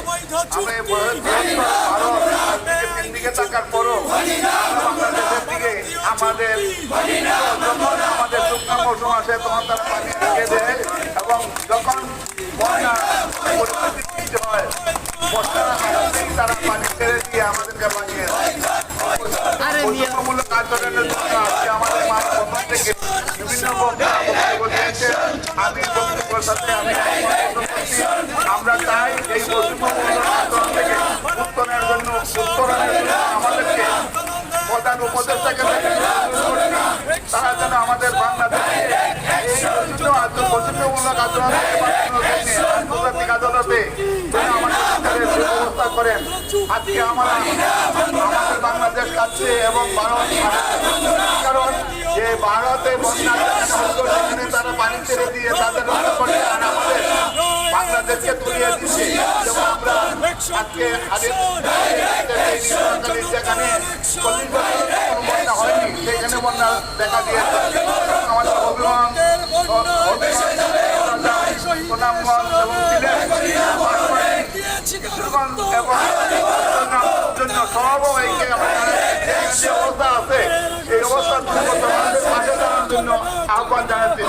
অবৈধ চুক্তি দিকে তাকার পরও বাংলাদেশের দিকে আমাদের যখন আমাদের শুকনো মৌসুম আসে তখন তারা পানি রেখে দেয় এবং যখন বন্যা পরিস্থিতি হয় বর্ষার তারা পানি ছেড়ে দিয়ে আমাদেরকে বানিয়ে দেয়। বৈষম্যমূলক জন্য আজকে আমাদের মাঠ প্রথম থেকে বিভিন্ন বক্তব্য দিয়েছেন আমি বক্তব্যের সাথে আমি। আমরা চাই এই বৈষম্যমূলক আচরণ থেকে উত্তরণের জন্য উত্তরণের জন্য আমাদেরকে প্রধান উপদেষ্টাকে তারা যেন আমাদের বাংলাদেশে বৈষম্য আচরণ আন্তর্জাতিক আদালতে আমাদের বিচারের সুব্যবস্থা করেন আজকে আমরা আমাদের বাংলাদেশ কাছে এবং ভারত কারণ যে ভারতে বন্যা তারা পানি ছেড়ে দিয়ে তাদের বাংলাদেশকে তুলিয়ে দিচ্ছে আজকে যেখানে চল্লিশ বছর বন্যা হয়নি। সেখানে বন্যা দেখা আহ্বান জানাচ্ছি।